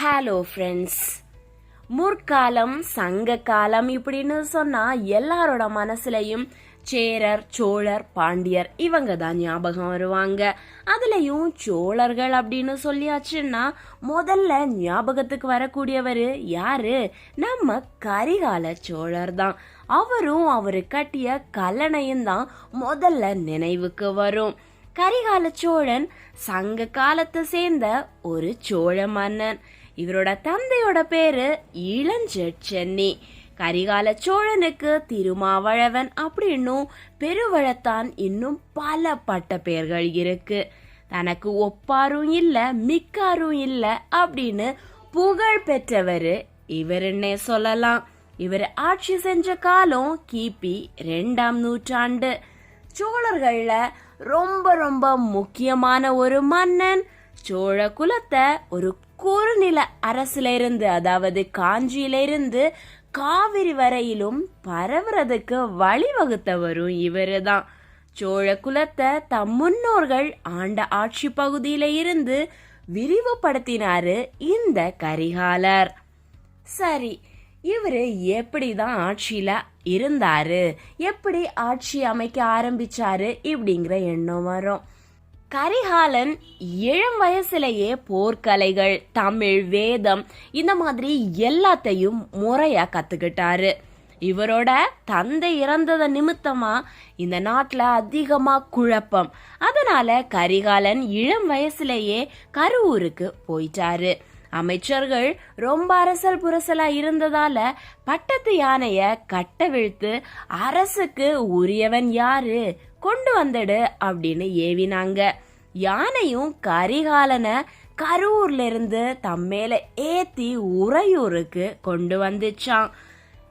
Hello friends முற்காலம் சங்க காலம் இப்படின்னு சொன்னா எல்லாரோட மனசுலயும் சேரர் சோழர் பாண்டியர் இவங்க தான் ஞாபகம் வருவாங்க. அதுலயும் சோழர்கள் அப்படின்னு சொல்லியாச்சுன்னா முதல்ல ஞாபகத்துக்கு வரக்கூடியவர் யாரு? நம்ம கரிகால சோழர் தான் அவரும் அவரு கட்டிய கல்லணையும் தான் முதல்ல நினைவுக்கு வரும். கரிகால சோழன் சங்க காலத்தை சேர்ந்த ஒரு சோழ மன்னன். இவரோட தந்தையோட பேரு இளஞ்சென்னி கரிகால சோழனுக்கு திருமாவளவன் அப்படின்னும் பெருவழத்தான் இன்னும் பல பட்ட பெயர்கள் இருக்கு. தனக்கு ஒப்பாரும் இல்ல மிக்காரும் இல்ல அப்படின்னு புகழ் பெற்றவர் இவருன்னே சொல்லலாம். இவர் ஆட்சி செஞ்ச காலம் கிபி ரெண்டாம் நூற்றாண்டு. சோழர்கள்ல ரொம்ப ரொம்ப முக்கியமான ஒரு மன்னன் சோழ குலத்தை ஒரு குறுநில அரசுல இருந்து அதாவது காஞ்சியிலிருந்து காவிரி வரையிலும் பரவுறதுக்கு வழிவகுத்தவரும் இவரு தான் சோழ குலத்தை தம் முன்னோர்கள் ஆண்ட ஆட்சி பகுதியில இருந்து விரிவுபடுத்தினாரு இந்த கரிகாலர். சரி இவரு எப்படிதான் ஆட்சியில இருந்தாரு? எப்படி ஆட்சி அமைக்க ஆரம்பிச்சாரு? இப்படிங்கிற எண்ணம் வரும். கரிகாலன் இளம் வயசுலேயே போர்க்கலைகள் தமிழ் வேதம் இந்த மாதிரி எல்லாத்தையும் முறையா கத்துக்கிட்டாரு. இவரோட தந்தை இறந்ததை நிமித்தமா இந்த நாட்டில் அதிகமாக குழப்பம். அதனால கரிகாலன் இளம் வயசுலேயே கரூருக்கு போயிட்டாரு. அமைச்சர்கள் ரொம்ப அரசல் புரசலா இருந்ததால பட்டத்து யானைய கட்டவிழ்த்து அரசுக்கு உரியவன் யாரு? கொண்டு வந்துடு அப்படின்னு ஏவினாங்க. யானையும் கரிகாலனை கரூர்ல இருந்து தம்மேல ஏத்தி உறையூருக்கு கொண்டு வந்துச்சான்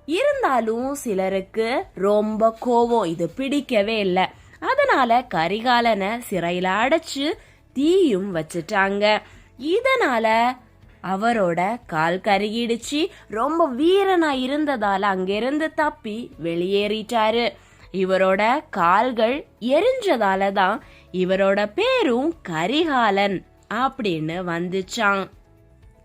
இருந்தாலும் சிலருக்கு ரொம்ப கோவம் இது பிடிக்கவே இல்லை. அதனால கரிகாலனை சிறையில அடைச்சு தீயும் வச்சுட்டாங்க. இதனால அவரோட கால் கருகிடுச்சு. ரொம்ப வீரனா இருந்ததால அங்கிருந்து தப்பி வெளியேறிட்டாரு. இவரோட கால்கள் எரிஞ்சதால தான் இவரோட பேரும் கரிகாலன் அப்படின்னு வந்துச்சான்.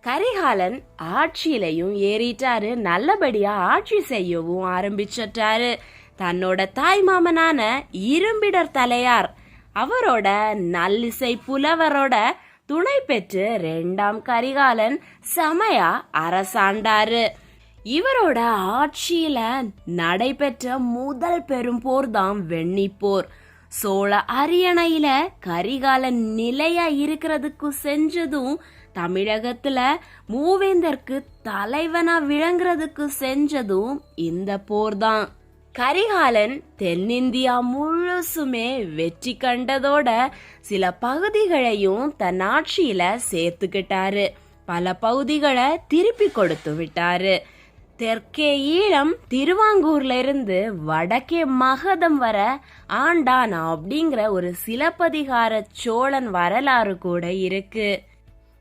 கரிகாலன் ஆட்சியிலையும் ஏறிட்டாரு. நல்லபடியா ஆட்சி செய்யவும் ஆரம்பிச்சிட்டாரு. தன்னோட தாய் மாமனான இரும்பிடர் தலையார் அவரோட நல்லிசை புலவரோட துணை பெற்று ரெண்டாம் கரிகாலன் செமையா அரசாண்டாரு. இவரோட ஆட்சியில நடைபெற்ற முதல் பெரும் போர் தான் வெண்ணிப்போர். சோழ அரியணையில கரிகாலன் நிலையா இருக்கிறதுக்கு செஞ்சதும் தமிழகத்துல மூவேந்தருக்கு தலைவனா விளங்குறதுக்கு செஞ்சதும் இந்த போர் தான். கரிகாலன் தென்னிந்தியா முழுசுமே வெற்றி கண்டதோட சில பகுதிகளையும் தன் ஆட்சியில சேர்த்துக்கிட்டாரு. பல பகுதிகளை திருப்பி கொடுத்து விட்டாரு. தெற்கே ஈழம் திருவாங்கூர்ல இருந்து வடக்கே மகதம் வர ஆண்டான் அப்படிங்கிற ஒரு சிலப்பதிகார சோழன் வரலாறு கூட இருக்கு.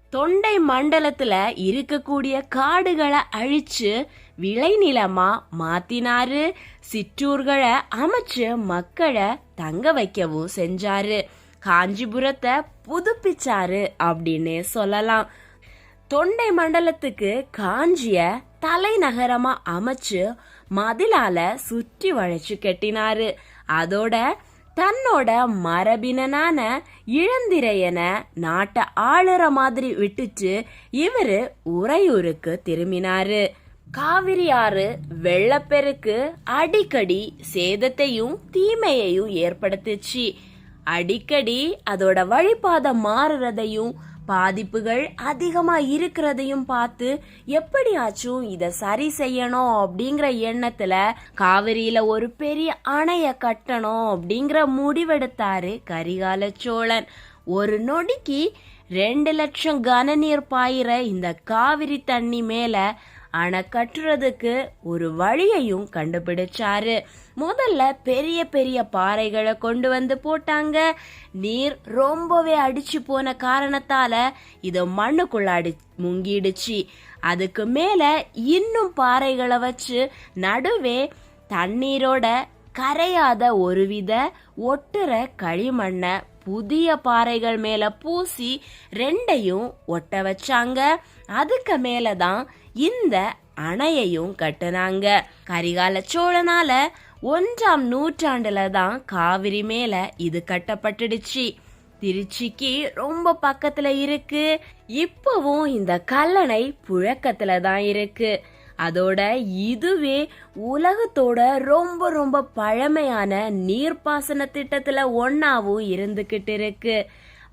தொண்டை மண்டலத்துல இருக்கக்கூடிய காடுகளை அழிச்சு விளைநிலமா மாத்தினாரு. சிற்றூர்களை அமைச்சு மக்களை தங்க வைக்கவும் செஞ்சாரு. காஞ்சிபுரத்தை புதுப்பிச்சாரு அப்படின்னே சொல்லலாம். தொண்டை மண்டலத்துக்கு காஞ்சிய தலைநகரமா அமைச்சு மதிலால சுற்றி வளைச்சு கட்டினாரு. அதோட தன்னோட மரபினனான இளந்திரையன நாட்டை ஆளுற மாதிரி விட்டுட்டு இவரு உறையூருக்கு திரும்பினாரு. காவிரி ஆறு வெள்ளப்பெருக்கு அடிக்கடி சேதத்தையும் தீமையையும் ஏற்படுத்துச்சு. அடிக்கடி அதோட வழிபாதை மாறுறதையும் பாதிப்புகள் அதிகமா இருக்கிறதையும் பார்த்து எப்படியாச்சும் இத சரி செய்யணும் அப்படிங்கிற எண்ணத்துல காவிரியில ஒரு பெரிய அணைய கட்டணும் அப்படிங்கிற முடிவெடுத்தாரு கரிகால சோழன் ஒரு நொடிக்கு ரெண்டு லட்சம் கனநீர் பாயிற இந்த காவிரி தண்ணி மேல அணை கட்டுறதுக்கு ஒரு வழியையும் கண்டுபிடிச்சாரு. முதல்ல பெரிய பெரிய பாறைகளை கொண்டு வந்து போட்டாங்க. நீர் ரொம்பவே அடிச்சு போன காரணத்தால இது மண்ணுக்குள்ள அடி முங்கிடுச்சு. அதுக்கு மேல இன்னும் பாறைகளை வச்சு நடுவே தண்ணீரோட கரையாத ஒருவித ஒட்டுற களிமண்ணை புதிய பாறைகள் மேல பூசி ரெண்டையும் ஒட்ட வச்சாங்க. அதுக்கு மேலதான் இந்த அணையையும் கட்டுனாங்க. கரிகால சோழனால ஒன்றாம் நூற்றாண்டுல தான் காவிரி மேல இது கட்டப்பட்டுடுச்சு. திருச்சிக்கு ரொம்ப பக்கத்துல இருக்கு. இப்பவும் இந்த கல்லணை புழக்கத்துல தான் இருக்கு. அதோட இதுவே உலகத்தோட ரொம்ப ரொம்ப பழமையான நீர்ப்பாசன திட்டத்துல ஒன்னாவும் இருந்துகிட்டு இருக்கு.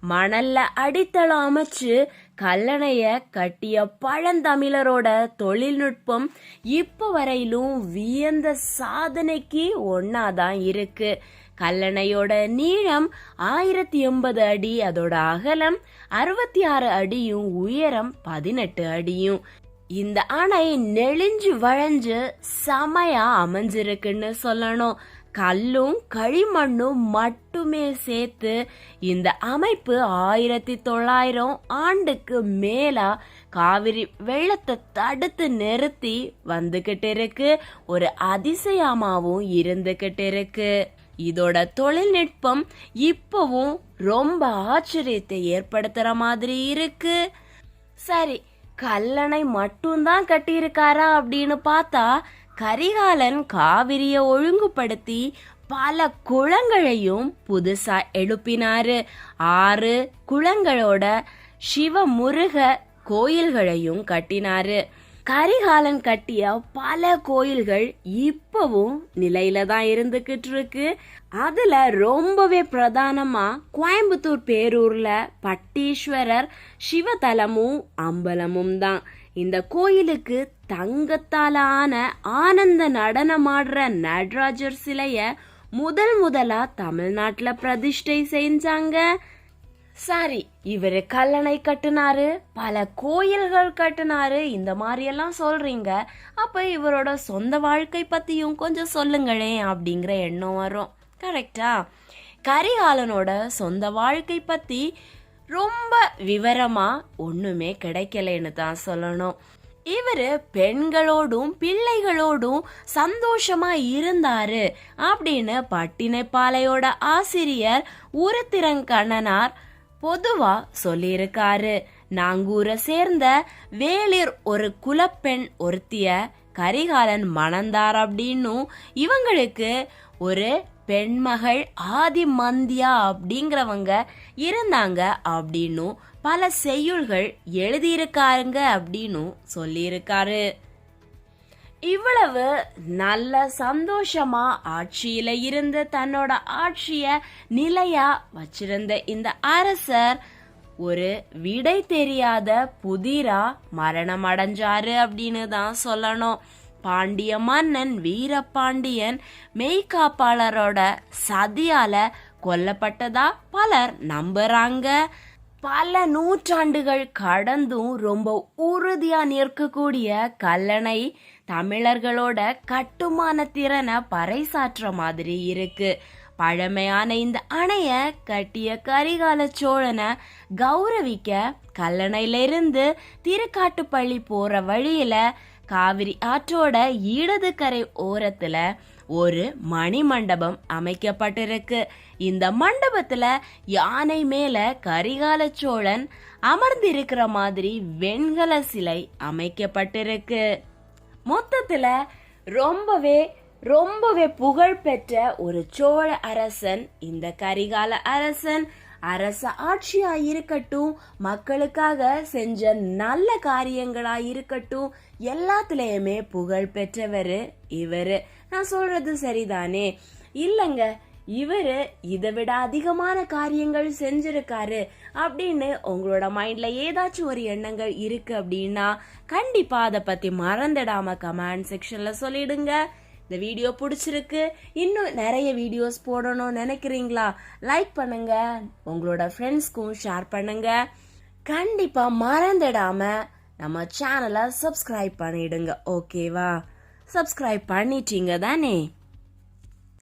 மணல்ல அடித்தளம் அமைச்சு கல்லணைய கட்டிய பழந்தமிழரோட தொழில்நுட்பம் இப்ப வரையிலும் வியந்த சாதனைக்கு ஒன்னாதான் இருக்கு. கல்லணையோட நீளம் ஆயிரத்தி எண்பது அடி அதோட அகலம் அறுபத்தி ஆறு அடியும் உயரம் பதினெட்டு அடியும். இந்த அணை நெளிஞ்சு வளைஞ்சு செமையா அமைஞ்சிருக்குன்னு சொல்லணும். கல்லும் களிமண்ணும் மட்டுமே சேர்த்து இந்த அமைப்பு ஆயிரத்தி தொள்ளாயிரம் ஆண்டுக்கு மேலா காவிரி வெள்ளத்தை தடுத்து நிறுத்தி வந்துகிட்டு இருக்கு ஒரு அதிசயமாவும் இருந்துகிட்டு இருக்கு இதோட தொழில்நுட்பம் இப்பவும் ரொம்ப ஆச்சரியத்தை ஏற்படுத்துற மாதிரி இருக்கு. சரி கல்லணை மட்டும்தான் கட்டியிருக்காரா அப்படின்னு பார்த்தா கரிகாலன் காவிரிய ஒழுங்குபடுத்தி பல குளங்களையும் புதுசா எழுப்பினாரு. ஆறு குளங்களோட சிவமுருக கோயில்களையும் கட்டினாரு. கரிகாலன் கட்டிய பல கோயில்கள் இப்பவும் நிலையில தான் இருந்துகிட்டு இருக்கு. அதுல ரொம்பவே பிரதானமா கோயம்புத்தூர் பேரூர்ல பட்டீஸ்வரர் சிவதலமும் அம்பலமும் தான். இந்த கோயிலுக்கு தங்கத்தாலான ஆனந்த நடனமாடுற நடராஜர் சிலைய முதல் முதலா தமிழ்நாட்டுல பிரதிஷ்டை செஞ்சாங்க. சரி இவரு கல்லணை கட்டுனாரு பல கோயில்கள் கட்டினாரு இந்த மாதிரியெல்லாம் சொல்றீங்க. அப்ப இவரோட சொந்த வாழ்க்கை பத்தியும் கொஞ்சம் சொல்லுங்களேன் அப்படிங்கிற எண்ணம் வரும். கரெக்டா கரிகாலனோட சொந்த வாழ்க்கை பத்தி ரொம்ப விவரமா ஒண்ணுமே கிடைக்கலன்னு தான் சொல்லணும். இவரு பெண்களோடும் பிள்ளைகளோடும் சந்தோஷமா இருந்தாரு அப்படின்னு பட்டினைப்பாளையோட ஆசிரியர் உருத்திரங்கண்ணனார் பொதுவா சொல்லியிருக்காரு. நாங்கூரை சேர்ந்த வேளிர் ஒரு குலப்பெண் ஒருத்திய கரிகாலன் மணந்தார் அப்படின்னும் இவங்களுக்கு ஒரு பெண்மகள் ஆதிமந்தியா அப்படிங்கிறவங்க இருந்தாங்க அப்படின்னும் பல செய்யுள்கள் எழுதியிருக்காருங்க அப்படின்னும் சொல்லியிருக்காரு. இவ்வளவு நல்ல சந்தோஷமா ஆட்சியில இருந்து தன்னோட ஆட்சிய நிலையா வச்சிருந்த இந்த அரசர் ஒரு விடை தெரியாத புதிரா மரணம் அடைஞ்சாரு அப்படின்னு தான் சொல்லணும். பாண்டிய மன்னன் வீரபாண்டியன் மெய்காப்பாளரோட சதியால கொல்லப்பட்டதா பலர் நம்புறாங்க. பல நூற்றாண்டுகள் கடந்தும் ரொம்ப உறுதியா நிற்கக்கூடிய கல்லணை தமிழர்களோட கட்டுமான திறனை பறைசாற்ற மாதிரி இருக்கு. பழமையான இந்த அணைய கட்டிய கரிகால சோழனை கௌரவிக்க கல்லணையிலிருந்து திருக்காட்டுப்பள்ளி போற வழியில காவிரி ஆற்றோட இடது கரை ஓரத்துல ஒரு மணி மண்டபம் அமைக்கப்பட்டிருக்கு. இந்த மண்டபத்துல யானை மேல கரிகால சோழன் அமர்ந்திருக்கிற மாதிரி வெண்கல சிலை அமைக்கப்பட்டிருக்கு. மொத்தத்துல ரொம்பவே ரொம்பவே புகழ்பெற்ற ஒரு சோழ அரசன் இந்த கரிகால அரசன் அரச ஆட்சியா இருக்கட்டும் மக்களுக்காக செஞ்ச நல்ல காரியங்களா இருக்கட்டும் எல்லாத்துலயுமே புகழ் பெற்றவரு இவரு. நான் சொல்றது சரிதானே? இல்லங்க இவரு இதை விட அதிகமான காரியங்கள் செஞ்சிருக்காரு அப்படின்னு உங்களோட மைண்ட்ல ஏதாச்சும் ஒரு எண்ணங்கள் இருக்கு அப்படின்னா கண்டிப்பா அதை பத்தி மறந்துடாம கமெண்ட் செக்ஷன்ல சொல்லிடுங்க. இந்த வீடியோ பிடிச்சிருக்கு. இன்னும் நிறைய வீடியோஸ் போடணும்னு நினைக்கிறீங்களா? லைக் பண்ணுங்க. உங்களோட ஃப்ரெண்ட்ஸ்க்கும் ஷேர் பண்ணுங்க. கண்டிப்பா மறந்துடாம நம்ம சேனலை சப்ஸ்கிரைப் பண்ணிடுங்க. ஓகேவா சப்ஸ்கிரைப் பண்ணிட்டீங்க தானே?